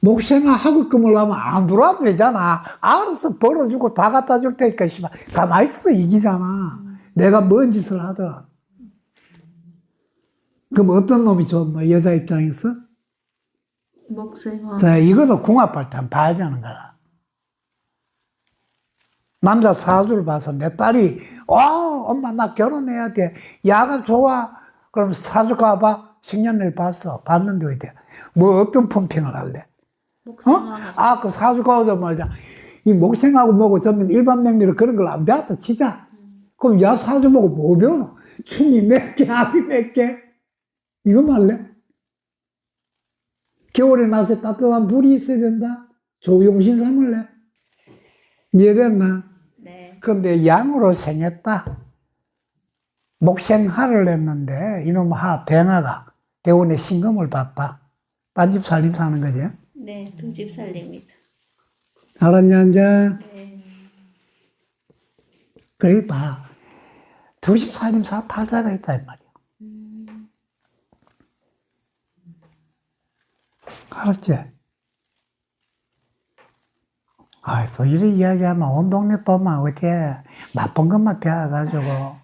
목생아 하고 끊으려면 안 들어와도 되잖아. 알아서 벌어주고 다 갖다 줄 테니까, 씨발. 가만히 있어, 이기잖아. 내가 뭔 짓을 하든. 그럼 어떤 놈이 좋노, 여자 입장에서? 목생아. 자, 이거는 궁합할 때 한번 봐야 되는 거야. 남자 사주를 봐서 내 딸이, 어, 엄마 나 결혼해야 돼. 야가 좋아. 그럼 사주 가봐. 식년일 봤어. 봤는데 어때? 뭐 어떤 펌핑을 할래? 어? 아, 그 사주 가오자 말자. 이 목생하고 뭐고 저는 일반 명리를 그런 걸 안 배웠다 치자. 그럼 야 사주 보고 뭐 배우노? 춤이 몇 개, 합이 몇 개? 이거 말래? 겨울에 나서 따뜻한 물이 있어야 된다? 조용신 삼을래? 이해됐나? 네. 근데 양으로 생했다. 목생하를 했는데 이놈 하 뱅아가 대원에 신금을 받다. 딴 집 살림 사는 거지. 네. 두 집 살립니다. 알았냐, 이제? 네. 그래 봐. 두 집 살림 사 팔자가 있다, 이 말이야. 알았지? 아이, 또 이런 이야기하면 온 동네 보면 어때? 나쁜 것만 배워가지고.